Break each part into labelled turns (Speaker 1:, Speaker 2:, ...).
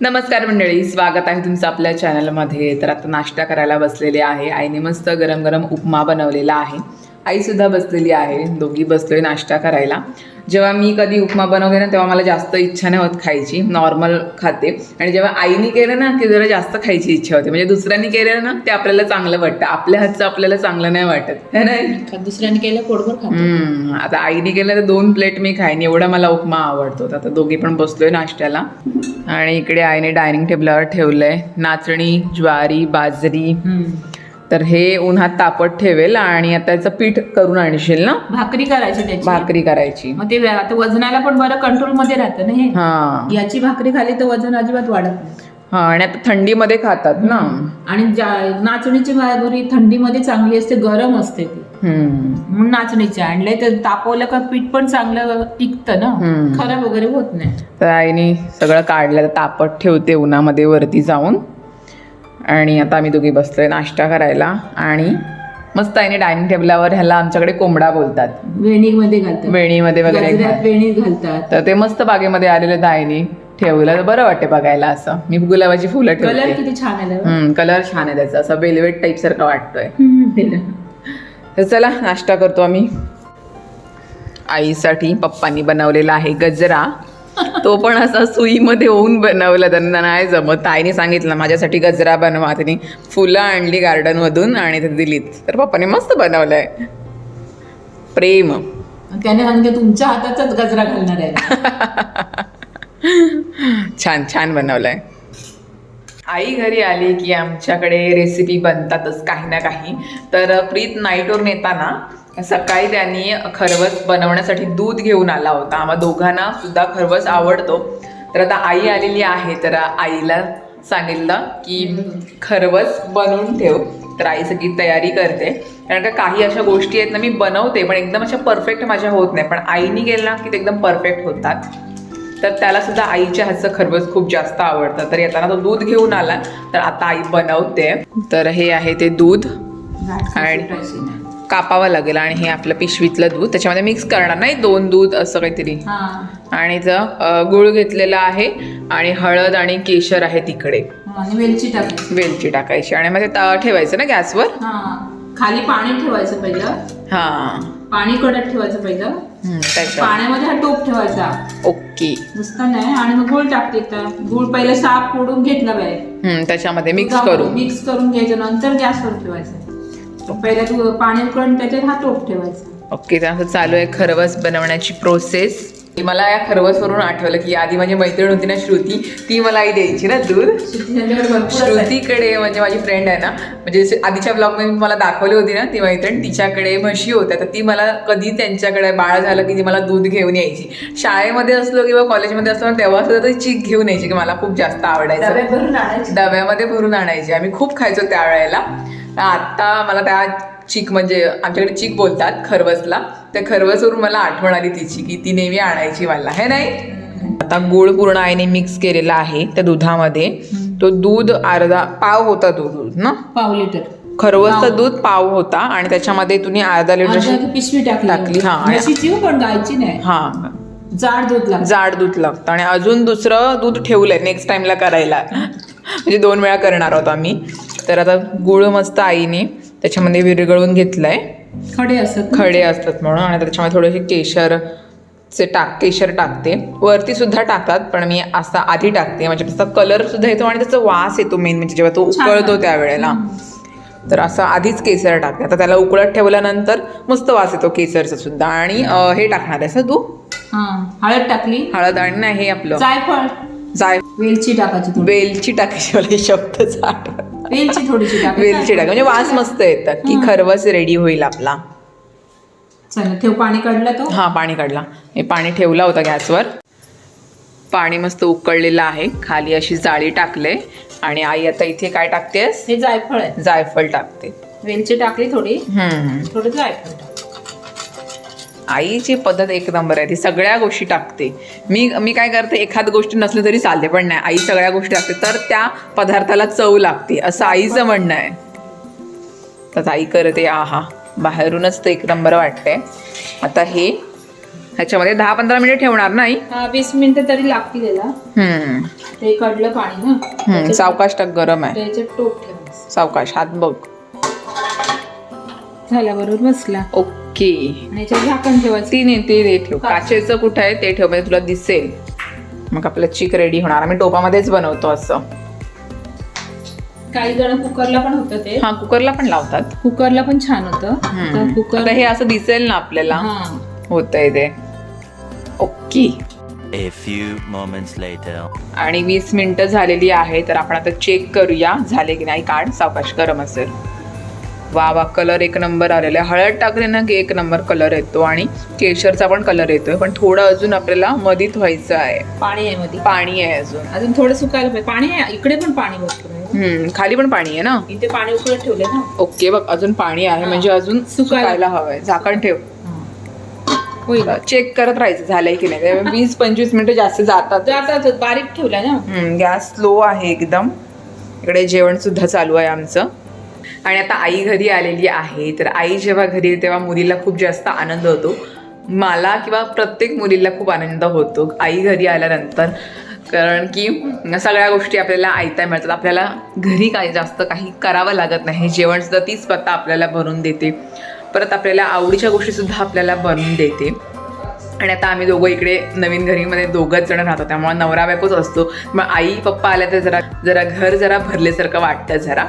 Speaker 1: नमस्कार मंडळी स्वागत आहे तुमचं आपल्या चॅनलमध्ये तर आता नाश्ता करायला बसलेले आहे. आईने मस्त गरम गरम उपमा बनवलेला आहे. आईसुद्धा बसलेली आहे. दोघी बसलोय नाश्ता करायला. जेव्हा मी कधी उपमा बनवते ना तेव्हा मला जास्त इच्छा नाही होत खायची. नॉर्मल खाते. आणि जेव्हा आईने केलं ना की जरा जास्त खायची इच्छा होते. म्हणजे दुसऱ्यांनी केलं ना ते आपल्याला चांगलं वाटतं. आपल्या हातचं आपल्याला चांगलं नाही वाटत. है
Speaker 2: का दुसऱ्याने केलं पोटभर
Speaker 1: आता आईने केलं तर दोन प्लेट मी खाईन. एवढा मला उपमा आवडतो. आता दोघी पण बसलोय नाश्त्याला. आणि इकडे आईने डायनिंग टेबलावर ठेवलंय. नाचणी ज्वारी बाजरी. तर हे उन्हात तापत ठेवेल आणि आता याचं पीठ करून आणशील ना?
Speaker 2: भाकरी करायची त्याची.
Speaker 1: भाकरी करायची.
Speaker 2: मग ते आता वजनाला पण बरं कंट्रोलमध्ये राहतं ना हे.
Speaker 1: हा.
Speaker 2: याची भाकरी खाली तर वजन अजिबात वाढत नाही.
Speaker 1: हा आणि आता थंडीमध्ये खातात ना?
Speaker 2: आणि नाचणीची भाकरी थंडीमध्ये चांगली असते गरम असते ती.
Speaker 1: हम्म.
Speaker 2: म्हणून नाचणीची आणले तर तापवलं का पीठ पण चांगलं टिकतं ना?
Speaker 1: हम्म.
Speaker 2: खराब वगैरे होत नाही.
Speaker 1: तर आईने सगळं काढलं तर तापत ठेवते उन्हामध्ये वरती जाऊन. आणि आता आम्ही दोघी बसलोय नाश्ता करायला आणि मस्त आईने डायनिंग टेबलावर ह्याला आमच्याकडे कोंबडा बोलतात.
Speaker 2: वेणीमध्ये घालतात.
Speaker 1: वेणीमध्ये वगैरे
Speaker 2: वेणी घालतात.
Speaker 1: तर ते मस्त बागेमध्ये आलेलं आईने ठेवलं तर बरं वाटते बघायला असं. मी गुलाबाची फुलं
Speaker 2: कलर किती छान
Speaker 1: हम्म कलर छान आहे त्याचा. असं वेलवेट टाईप सारखा वाटतोय. तर चला नाश्ता करतो आम्ही. आईसाठी पप्पांनी बनवलेला आहे गजरा. तो पण असा सुईमध्ये होऊन बनवला त्यांना नाही जमत. आईने सांगितलं माझ्यासाठी गजरा बनवा. त्यांनी फुलं आणली गार्डनमधून आणि ते दिलीत. तर पप्पाने मस्त बनवलंय. प्रेम.
Speaker 2: त्याने सांगितलं तुमच्या हाताचाच गजरा घालणार आहे.
Speaker 1: छान छान बनवलंय. आई घरी आली की आमच्याकडे रेसिपी बनतातच काही ना काही. तर प्रीत नाईटवरून येताना सकाळी त्यांनी खरवस बनवण्यासाठी दूध घेऊन आला होता. आम्हा दोघांना सुद्धा खरवस आवडतो. तर आता आई आलेली आहे. तर आईला सांगितलं की खरवस बनवून ठेव. तर आई सगळी तयारी करते. कारण का काही अशा गोष्टी आहेत ना मी बनवते पण एकदम अशा परफेक्ट माझ्या होत नाही. पण आईनी गेलं ना की ते एकदम परफेक्ट होतात. तर त्याला सुद्धा आईच्या हातचं खरबस खूप जास्त आवडतं. तर येताना तो दूध घेऊन आला. तर आता आई बनवते. तर हे आहे ते दूध. आणि- कापावं लागेल आणि हे आपलं पिशवीतलं दूध. त्याच्यामध्ये मिक्स करणार नाही. दोन दूध असं काहीतरी.
Speaker 2: हा.
Speaker 1: आणि गुळ घेतलेला आहे आणि हळद आणि केशर आहे तिकडे.
Speaker 2: आणि वेलची टाकायची.
Speaker 1: वेलची टाकायची. आणि मग ते ठेवायचं ना गॅसवर?
Speaker 2: हा. खाली पाणी ठेवायचं पहिलं.
Speaker 1: हां.
Speaker 2: पाणी कडक ठेवायचं पहिलं. पाण्यामध्ये हा टोप ठेवायचा.
Speaker 1: ओके.
Speaker 2: नुसतं नाही. आणि मग गुळ टाकते गुळ पहिलं साफ फोडून घेतला बाहेर
Speaker 1: त्याच्यामध्ये मिक्स
Speaker 2: दुधामध्ये
Speaker 1: करू
Speaker 2: मिक्स करून घ्यायचं. नंतर गॅसवर ठेवायचं. पहिला तू पाणी उकळून त्याच्यात हा ठेवायचा.
Speaker 1: ओके तर असं चालू आहे खरवस बनवण्याची प्रोसेस मला या खरवसवरून आठवलं की आधी माझी मैत्रीण होती ना श्रुती ती मला आई द्यायची ना दूध. श्रुतीकडे म्हणजे माझी फ्रेंड आहे ना म्हणजे आधीच्या ब्लॉगमध्ये मी मला दाखवली होती ना ती मैत्रीण तिच्याकडे म्हशी होत्या तर ती मला कधी त्यांच्याकडे बाळ झालं की ती मला दूध घेऊन यायची. शाळेमध्ये असलो किंवा कॉलेजमध्ये असलो तेव्हा सुद्धा ती चीक घेऊन यायची की मला खूप जास्त आवडायचं. डब्यामध्ये भरून आणायची. आम्ही खूप खायचो त्यावेळेला तर आता मला त्या चीक म्हणजे आमच्याकडे चीक बोलतात खरवसला. त्या खरवसवरून मला आठवण आली तिची की ती नेहमी आणायची मला. हे नाही? आता गुळ पूर्ण आईने मिक्स केलेला आहे त्या दुधामध्ये. तो दूध अर्धा पाव होता तो दूध ना?
Speaker 2: पाव लिटर.
Speaker 1: खरवसचं दूध पाव होता आणि त्याच्यामध्ये तुम्ही अर्धा लिटर
Speaker 2: पिशवी टाकली.
Speaker 1: हा.
Speaker 2: हो, पण गायची नाही.
Speaker 1: हा.
Speaker 2: जाड दूध लागतं.
Speaker 1: जाड दूध लागतं. आणि अजून दुसरं दूध ठेवलंय नेक्स्ट टाइमला करायला. म्हणजे दोन वेळा करणार आहोत आम्ही. तर आता गुळ मस्त आईने त्याच्यामध्ये विरघळून घेतलंय.
Speaker 2: खडे असत
Speaker 1: खडे असतात म्हणून आणि त्याच्यामध्ये थोडेसे केशरचे टाक केशर टाकते. वरती सुद्धा टाकतात पण मी असा आधी टाकते. म्हणजे त्याचा कलर सुद्धा येतो आणि त्याचा वास येतो मेन म्हणजे जेव्हा तो उकळतो. त्यावेळेला. तर असं आधीच केसर टाकते. आता त्याला उकळत ठेवल्यानंतर मस्त वास येतो केसरचा सुद्धा. आणि अं, हे टाकणार आहे तू?
Speaker 2: हा. हळद टाकली.
Speaker 1: हळद आणि नाही हे आपलं.
Speaker 2: जायफळ.
Speaker 1: जाय
Speaker 2: वेलची टाकायची थोडी.
Speaker 1: वेलची टाकायची मला हे शब्दच आठवत
Speaker 2: वेलची थोडीशी टाकायची
Speaker 1: वेलची टाका. म्हणजे वास मस्त येतात की खरवस रेडी होईल आपला.
Speaker 2: चला ठेव पाणी काढलं तो.
Speaker 1: हा पाणी काढला. हे पाणी ठेवला होता गॅसवर. पाणी मस्त उकळलेलं आहे. खाली अशी जाळी टाकले. आणि आई आता इथे काय टाकतेस?
Speaker 2: हे जायफळ आहे.
Speaker 1: जायफळ टाकते.
Speaker 2: वेलची टाकली थोडी.
Speaker 1: हम्म.
Speaker 2: थोडं जायफळ टाक.
Speaker 1: आईची पद्धत एक नंबर आहे ती सगळ्या गोष्टी टाकते. मी मी काय करते एखाद गोष्टी नसली तरी चालते पण नाही आई सगळ्या गोष्टी टाकते तर त्या पदार्थाला चव लागते असं आईचं म्हणणं आहे. तर आई करते आहा बाहेरूनच ते एक नंबर वाटतंय. आता हे ह्याच्यामध्ये दहा पंधरा मिनिट ठेवणार नाही
Speaker 2: हा वीस मिनिटं तरी लागतील याला.
Speaker 1: हम्म.
Speaker 2: ते कडलं पाणी ना
Speaker 1: सावकाश टाक गरम आहे. सावकाश हात बघ.
Speaker 2: झाला बरोबर बसला.
Speaker 1: ओके.
Speaker 2: आणि याच्यात झाकण ठेवायचं
Speaker 1: ती ठेव. काचेचं कुठं आहे ते ठेव म्हणजे तुला दिसेल. मग आपलं चिक रेडी होणार. आम्ही टोपामध्येच बनवतो असं.
Speaker 2: काही जण कुकरला पण होतं ते.
Speaker 1: हा कुकरला पण लावतात.
Speaker 2: कुकरला पण छान होतं. कुकर
Speaker 1: आता हे असं दिसेल ना आपल्याला.
Speaker 2: हा.
Speaker 1: होतंय ते. Okay.
Speaker 3: A few moments later.
Speaker 1: आणि वीस मिनिटं झालेली आहे तर आपण आता चेक करूया. झाले की नाही? काढ. सावकाश गरम असेल. वा वा कलर एक नंबर आलेला आहे. हळद टाकले ना की एक नंबर कलर येतो आणि केशरचा पण कलर येतोय. पण थोडं अजून आपल्याला मधीत व्हायचं आहे.
Speaker 2: पाणी आहे मध्ये
Speaker 1: पाणी आहे अजून.
Speaker 2: अजून थोडं सुकायला पाहिजे. पाणी आहे इकडे पण पाणी भरपूर आहे.
Speaker 1: हम्म, खाली पण पाणी आहे ना?
Speaker 2: इथे पाणी उकळत ठेवले ना?
Speaker 1: ओके बघ अजून पाणी आहे. म्हणजे अजून
Speaker 2: सुकायला.
Speaker 1: सुकायला हवंय. झाकण ठेव.
Speaker 2: होईल.
Speaker 1: चेक करत राहायचं झालंय की नाही. वीस पंचवीस मिनिटं जास्त जातात.
Speaker 2: जातात बारीक ठेवला ना?
Speaker 1: गॅस स्लो आहे एकदम. इकडे जेवण सुद्धा चालू आहे आमचं. आणि आता आई घरी आलेली आहे. तर आई जेव्हा घरी तेव्हा मुलीला खूप जास्त आनंद होतो. मला किंवा प्रत्येक मुलीला खूप आनंद होतो आई घरी आल्यानंतर. कारण की सगळ्या गोष्टी आपल्याला ऐकता मिळतात. आपल्याला घरी काही जास्त काही करावं लागत नाही. जेवणसुद्धा तीच स्वतः आपल्याला बनवून देते. परत आपल्याला आवडीच्या गोष्टीसुद्धा आपल्याला बनवून देते. आणि आता आम्ही दोघं इकडे नवीन घरीमध्ये दोघंच जण राहतो. त्यामुळे नवरा बायकोच असतो. मग आई पप्पा आल्या तर जरा जरा घर जरा भरल्यासारखं वाटतं जरा.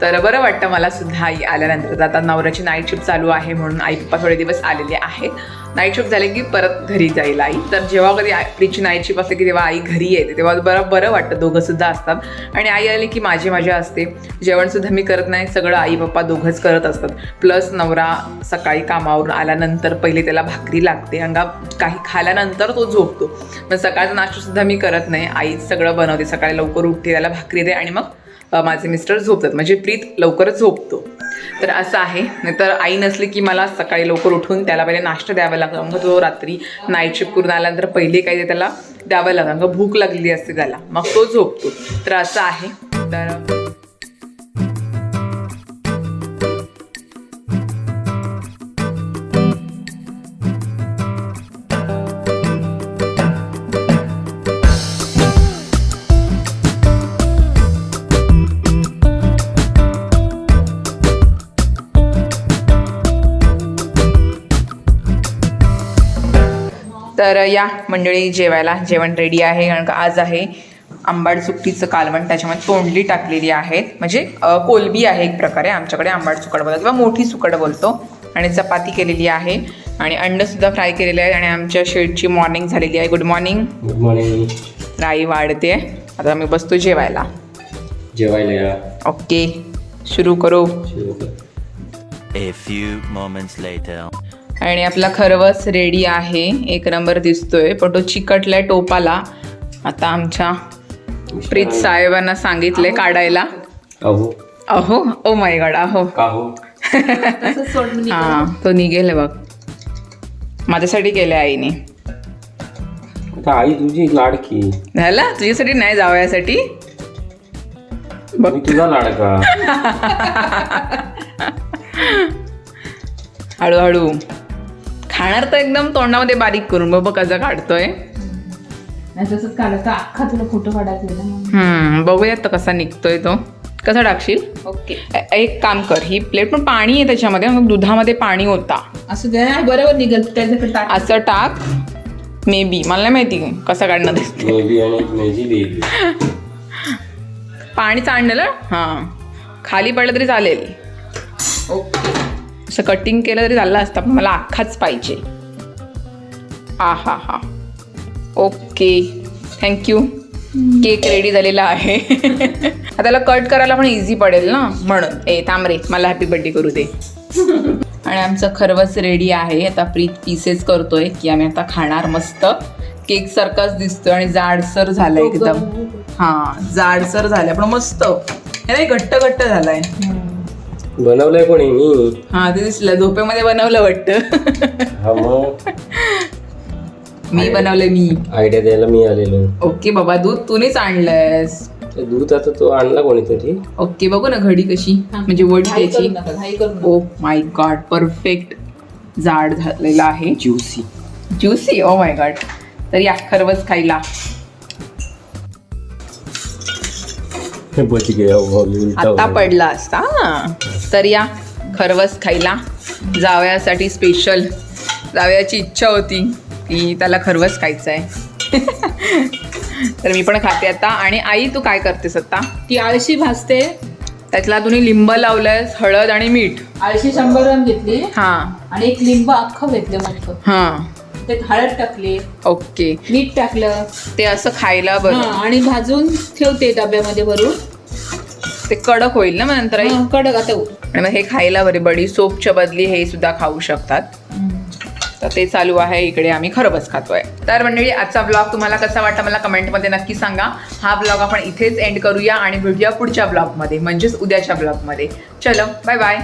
Speaker 1: तर बरं वाटतं मला सुद्धा आई आल्यानंतर. आता नवऱ्याची नाईट शिफ्ट चालू आहे म्हणून आई पप्पा थोडे दिवस आलेले आहेत. नाईट शिफ्ट झाले की परत घरी जाईल आई. तर जेव्हा कधी आईची नाईट शिफ्ट असते की तेव्हा आई घरी येते तेव्हा बरं बरं वाटतं. दोघं सुद्धा असतात. आणि आई आली की माझी मजा असते. जेवणसुद्धा मी करत नाही. सगळं आई पप्पा दोघंच करत असतात. प्लस नवरा सकाळी कामावरून आल्यानंतर पहिले त्याला भाकरी लागते. अंगा काही खाल्यानंतर तो झोपतो. मग सकाळचा नाश्तासुद्धा मी करत नाही. आई सगळं बनवते. सकाळी लवकर उठते त्याला भाकरी दे आणि मग माझे मिस्टर झोपतात. म्हणजे प्रीत लवकरच झोपतो. तर असं आहे. नाहीतर आई नसली की मला सकाळी लवकर उठून त्याला पहिले नाश्ता द्यावा लागला मग तो रात्री नाईट शिफ्ट करून आल्यानंतर पहिले काही ते त्याला द्यावं लागलं मग भूक लागलेली असते त्याला. मग तो झोपतो. तर असं आहे. तर या मंडळी जेवायला जेवण रेडी आहे. कारण का आज आहे आंबाड सुकटीचं कालवण. त्याच्यामध्ये तोंडली टाकलेली आहेत. म्हणजे कोलबी आहे एक प्रकारे. आमच्याकडे आंबाड सुकट बोलतो किंवा मोठी सुकट बोलतो. आणि चपाती केलेली आहे. आणि अंडंसुद्धा फ्राय केलेले आहे. आणि आमच्या शेडची मॉर्निंग झालेली आहे. गुड मॉर्निंग
Speaker 4: गुड मॉर्निंग
Speaker 1: राई वाढते. आता मी बसतो जेवायला.
Speaker 4: जेवायला
Speaker 1: ओके सुरू करू.
Speaker 4: सुरू कर.
Speaker 3: A few moments later.
Speaker 1: आणि आपला खरवस रेडी आहे. एक नंबर दिसतोय. पण तो चिकटलाय टोपाला. आता आमच्या प्रीत साहेबांना सांगितले काढायला.
Speaker 4: अहो
Speaker 1: अहो ओ माय गॉड अहो
Speaker 4: का हो.
Speaker 1: हा तो निघेल बघ. माझ्यासाठी केलं आईने.
Speaker 4: आता आई तुझी लाडकी.
Speaker 1: झाला? तुझ्यासाठी नाही जावयासाठी बघ.
Speaker 4: तुझा लाडका.
Speaker 1: हळूहळू. खाणार तर एकदम तोंडामध्ये बारीक करून बघ कसं काढतोय.
Speaker 2: नाही तसंच काढलं तर अख्खा तुला फोटो काढायचा आहे ना. म्हणून.
Speaker 1: हम्म बघूयात तर कसा निघतोय तो. कसा टाकशील?
Speaker 2: ओके.
Speaker 1: एक काम कर ही प्लेट पण पाणी आहे त्याच्यामध्ये मग दुधामध्ये पाणी होता
Speaker 2: असं दे बरोबर त्याच्याकडे टाक.
Speaker 1: असं टाक मे बी मला नाही माहिती कसं काढणं दिसते
Speaker 4: मेबी आणि माझी बेबी
Speaker 1: पाणी चांडलं? हां. खाली पडलं तरी चालेल.
Speaker 2: ओके.
Speaker 1: असं कटिंग केलं तरी चाललं असतं पण मला अख्खाच पाहिजे. हा हा हा ओके थँक्यू केक रेडी झालेला आहे. आता त्याला कट करायला पण इझी पडेल ना? म्हणून. ए थांब रे. मला हॅपी बर्थडे करू दे. आणि आमचं खरवस रेडी आहे. आता प्रीत पीसेस करतोय की आम्ही आता खाणार मस्त. केक सारखाच दिसतोय आणि जाडसर झालंय एकदम. हा जाडसर झालंय पण मस्त. हे नाही घट्ट घट्ट झालाय
Speaker 4: बनवलंय कोणी? मी.
Speaker 1: हा ते दिसलं. झोपेमध्ये बनवलं वाटतं.
Speaker 4: हा मग?
Speaker 1: मी बनवलंय मी.
Speaker 4: आयडिया द्यायला मी आलेलो.
Speaker 1: ओके बाबा दूध तूनेच आणलंयस.
Speaker 4: ते दूध आता तो आणला कोणीतरी.
Speaker 1: ओके बघू ना घडी कशी. म्हणजे वडी त्याची. ओ माय गॉड परफेक्ट जाड झालेला आहे.
Speaker 4: Juicy
Speaker 1: juicy oh my god तर या खरवस खायला. आता
Speaker 4: गया.
Speaker 1: पडला असता. हा. तर या खरवस खायला. जावयासाठी स्पेशल जावयाची इच्छा होती की त्याला खरवस खायचं आहे तर मी पण खाते आता. आणि आई तू काय करतेस आता?
Speaker 2: ती आळशी भाजते.
Speaker 1: त्यातला तुम्ही लिंब लावलंयस हळद आणि मीठ.
Speaker 2: आळशी शंभर ग्राम घेतली.
Speaker 1: हा.
Speaker 2: आणि एक लिंब अख्खं घेतलं मग
Speaker 1: हा.
Speaker 2: त्यात हळद टाकली.
Speaker 1: ओके.
Speaker 2: मीठ टाकलं.
Speaker 1: ते असं खायला बरं.
Speaker 2: हा, आणि भाजून ठेवते डब्यामध्ये भरून.
Speaker 1: ते कडक होईल ना मग नंतर आई?
Speaker 2: हा, कडक. आता
Speaker 1: आणि मग हे खायला बरे बडी सोपच्या बदली हे सुद्धा खाऊ शकतात. तर ते चालू आहे इकडे आम्ही खरबस खातोय. तर मंडळी आजचा ब्लॉग तुम्हाला कसा वाटला मला कमेंटमध्ये नक्की सांगा. हा ब्लॉग आपण इथेच एंड करूया आणि भेटूया पुढच्या ब्लॉगमध्ये म्हणजेच उद्याच्या ब्लॉगमध्ये चलो बाय बाय